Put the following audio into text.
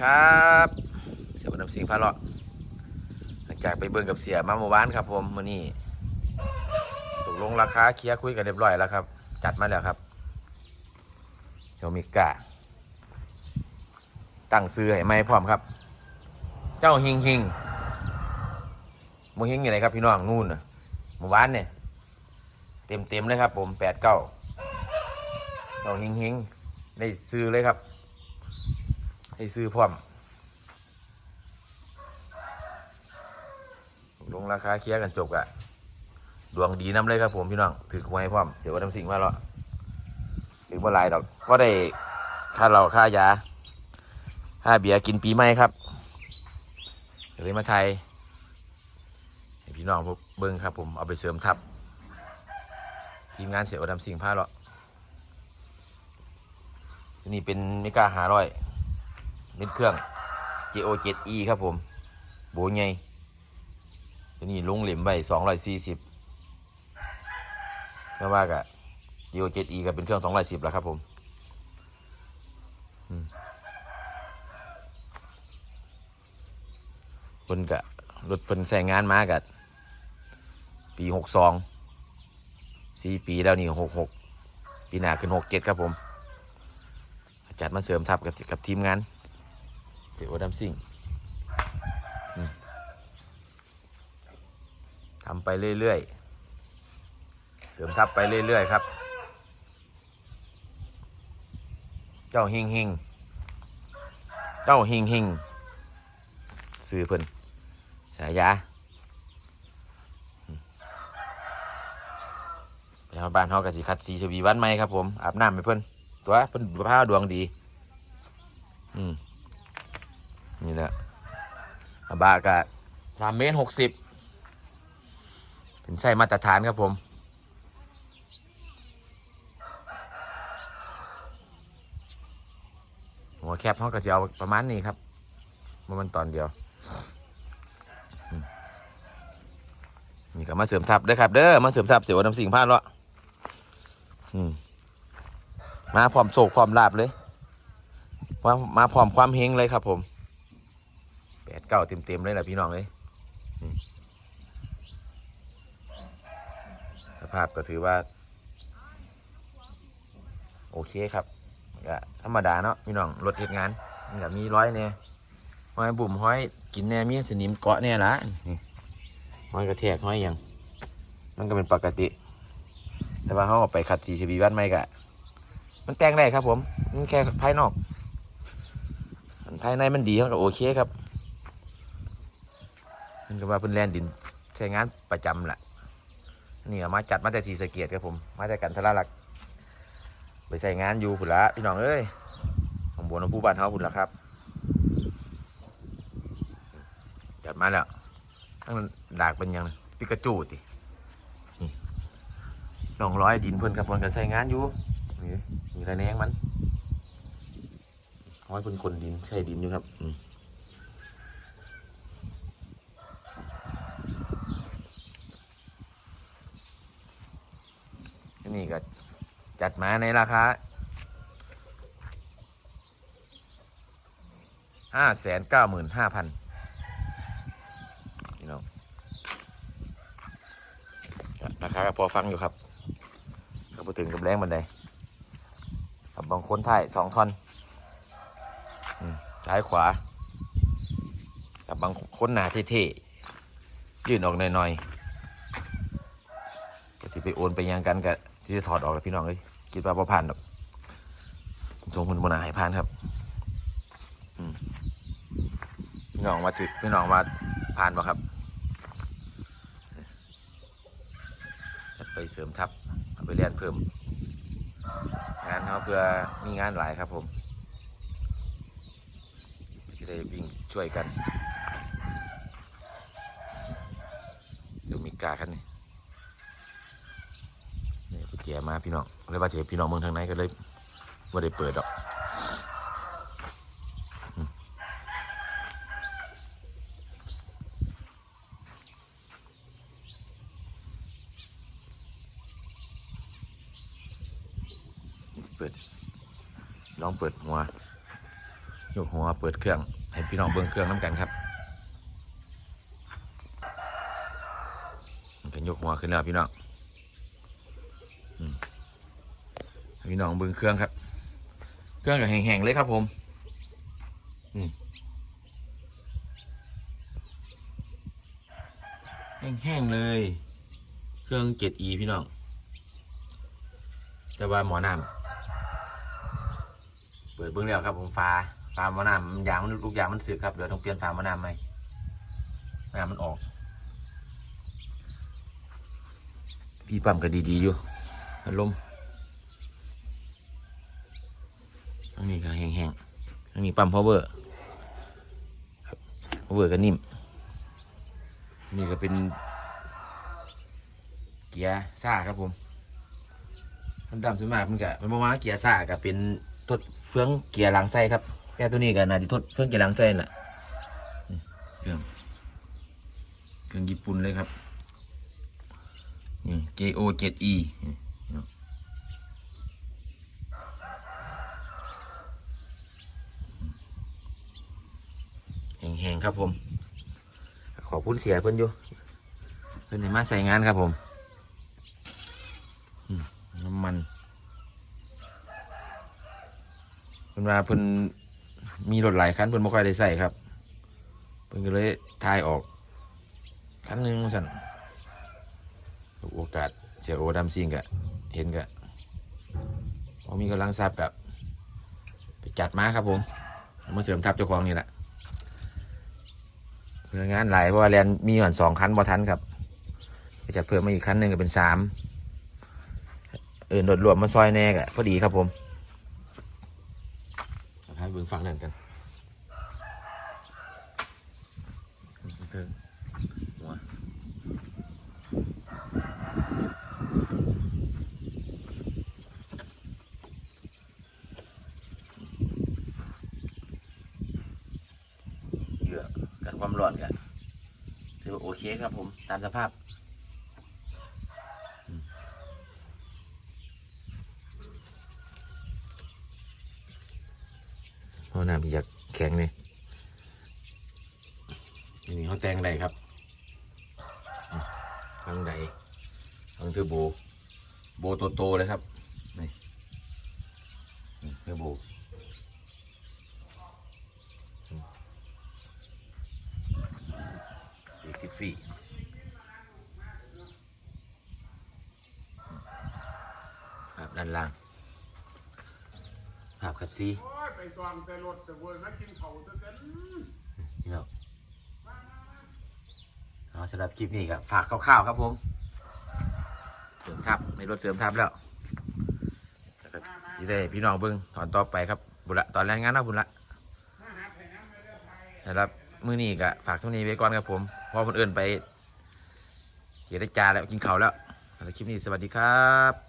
ครับเสียบุญนำสิงพาเลาะหลังจากไปเบิ่งกับเสียมาเมื่อวานครับ ผมมื้อนี้ตกลงราคาเคลียร์คุยกันเรียบร้อยแล้วครับ จัดมาแล้วครับโยมิกาตั้งซื้อให้ไม่พร้อมครับ เจ้าฮิงฮิงโมฮิงอยู่ไหนครับพี่น้องนู่นน่ะเมื่อวานเนี่ยเต็มเต็มๆเลยครับ ผมแปดเก้าเจ้าฮิงฮิงได้ซื้อเลยครับ ให้ซื้อพร้อมลงราคาเคลียร์กันจบอะดวงดีน้ำเลยครับผมพี่น้องถือหวยพร้อมเสียวว่าทำสิ่งมาแล้วถือว่าลายดอกก็ได้ค่าเหล้าค่ายาค่าเบียร์กินปีใหม่ครับเดี๋ยวเลยมาไทยพี่น้องเบิ้งครับผมเอาไปเสริมทัพทีมงานเสียว่าทำสิ่งผ้าเลาะนี่เป็นไมิกล้าหาร้อย เม็ดเครื่อง JO 7E ครับผม โบใหญ่ตัวนี้ลงเหลี่ยมใบสองร้อยสี่สิบก็ว่ากะ JO 7E ก็เป็นเครื่องสองร้อยสิบแล้วครับผมเพิ่นกะรถเพิ่นใส่งานมากัปีหกสองสี่ปีแล้วนี่หกหกปีหน้าขึ้นหกเจ็ดครับผม จัดมาเสริมทัพกับกับทีมงาน เสียโอดัมซิงทำไปเรื่อยๆ เสริมทัพไปเรื่อยๆ ครับ เจ้าฮิงฮิงเจ้าฮิงฮิงซื้อเพิ่นสายาไปเอาบ้านเขากะสิคัดสีชวีวันไหมครับผม อาบน้ำให้เพิ่น ตัวเพิ่นผ้าดวงดี อืม นี่แหละอาบากะสามเมตรหกสิบเป็นไส้มาตรฐานครับผม หัวแคบเขาก็จะเอาประมาณนี้ครับมันมันตอนเดียวมนี่ก็มาเสริมทับเด้อครับ เด้อมาเสริมทับเสียวน้ำสิ่งพลาดละอืมมาพร้อมโศกความลาบเลยมามาพร้อมความเฮงเลยครับผม แปดเก้าเต็มเต็มเลยแหละพี่น้องเลยสภาพก็ถือว่า โอเคครับก็ธรรมดาเนาะพี่น้องรถเหตุงานมันก็มีร้อยเนี่ยห้อยบุ่มห้อยกินแน่มีสนิมเกาะแน่ละนี่ห้อยกระแทกห้อยหยังมันก็เป็นปกติ แต่ว่าเขาเอาไปขัดสีชบีบ้านไม่กะมันแต่งได้ครับผม มันแค่ภายนอกภายในมันดีเขาก็โอเคครับ นก็ว่าเป็นแลนดินใช้งานประจำแหละนี่เอามาจัดมาแต่สีสะเกียดครับผม มาแต่กันทละลัก ไปใส่งานอยู่ผุนละพี่น้องเอ้ยของบัวนของผู้บ้านเฮาผุนละครับ จัดมาแล้วทั้งนั้นดากเป็นยังปิกาจูตินี่ลองร้อยดินเพิ่นครับเพิ่นกันใส่งานอยู่นี่มีระแนงมันห้อยเพิ่นคนดินใส่ดินอยู่ครับอืม นี่ ก็จัดมาในราคาห้าแสนเก้าหมื่นห้าพันนี่น้องราคาก็พอฟังอยู่ครับก็พอถึงกับแรงบันไดกับบางคนถ่ายสองท่อนซ้ายขวากับบางคนหนาเท่ๆยื่นออกหน่อยๆก็จะไปโอนไปยังกันกับ ที่จะถอดออกแล้วพี่น้องเอ้ยคิดว่าพอผ่านหรอกทรงคุณบนาให้ผ่านครับพี่น้องมาถึกพี่น้องมาผ่านมาครับไปเสริมทัพเอาไปเรียนเพิ่ม งานเขาเพื่อมีงานหลายครับผมจะได้วิ่งช่วยกันเดี๋ยวมีกาคันนี่ นี่มาพี่น้องเลยว่าจะให้พี่น้องเมืองทางไหนก็เลยว่าได้เปิดดอกเปิดลองเปิดหัว ยกหัวเปิดเครื่อง ให้พี่น้องเบิ่งเครื่องน้ำกันครับมันยกหัวขึ้นแล้วพี่น้อง พี่น้องเบิ่งเครื่องครับ เครื่องก็แห้งๆเลยครับผมแห้งๆเลย เครื่อง 7E พี่น้องแต่ว่าหมอน้ำเปิดเบื้องแล้วครับผมฟ้าฟ้าหมอน้ำมันยางมันลูกยางมันสึกครับเดี๋ยวต้องเปลี่ยนฟ้าหมอน้ำใหมน้ำมันออก พี่ปั๊มก็ดีๆอยู่ ลมทั้นี้ก็แห้งๆทั้นี้ปั๊มพาวเวอร์พาวเวอร์ก็นิ่ม นี่ก็เป็น เกียร์ซ่าครับผมมันดำสุดมากมันก็มันประมาณเกียร์ซ่าก็เป็นทดเฟืองเกียร์ลังไส้ครับแต่ตัวนี้ก็น่าจะทดเฟืองเกียร์ลังไส้น่ะเครื่องเครื่องญี่ปุ่นเลยครับนี่ JO7E ห้งครับผม ขอบคุณเสียเพิ่นอยู่เพิ่นให้มาใส่งานครับผมน้ำมันเพิ่นว่าเพิ่นมีรถหลายคันเพิ่นบ่ค่อยได้ใส่ครับ เพิ่นก็เลยทายออกคันหนึ่งสั่นโอกาสเสียโอดำซิงกะเห็นกะพอมีกำลังทรัพย์กับไปจัดมาครับผมมาเสริมทัพเจ้าของนี่แหละ งานหลายเพราะว่าแลนมีก่อนสองคันบ่ทันครับไปจัดเพิ่มมาอีกคันหนึ่งก็เป็นสามเออโดดรวมมาซอยแน่กะพอดีครับผมเอาให้เบิ่งฟังนั่นกันเพิ่งหัวเหยื่อกันความร้อนกันถือว่าโอ เคครับผม ตามสภาพ เพราะน้ำอยากแข็งนี่นี่เขาแต่งใดครับอืมทางใดทางเทอร์โบ โบโตๆเลยครับ นี่นี่เทอร์โบอืมอี กทิฟฟี่ครับด้านล่างภาพคัดซีโอ้ยไปสว่างแต่รถแต่เว้ยมากินเขาซะกันพี่น้องเอาสำหรับคลิปนี้ก็ฝากคร่าวๆครับผมเสริมทับในรถเสริมทับแล้วแล้วก็ที่ได้พี่น้องเบิ้งตอนต่อไปครับบุญละตอนแรงงานเนาะบุญละมาหาแผงไม่ได้ไทยนะครับ มื้อนี้ก็ฝากเท่านี้ไว้ก่อนครับผมเพ อคนอื่นไปเกียรติจาแล้วกินข้าวแล้วสำหรับคลิปนี้สวัสดีครับ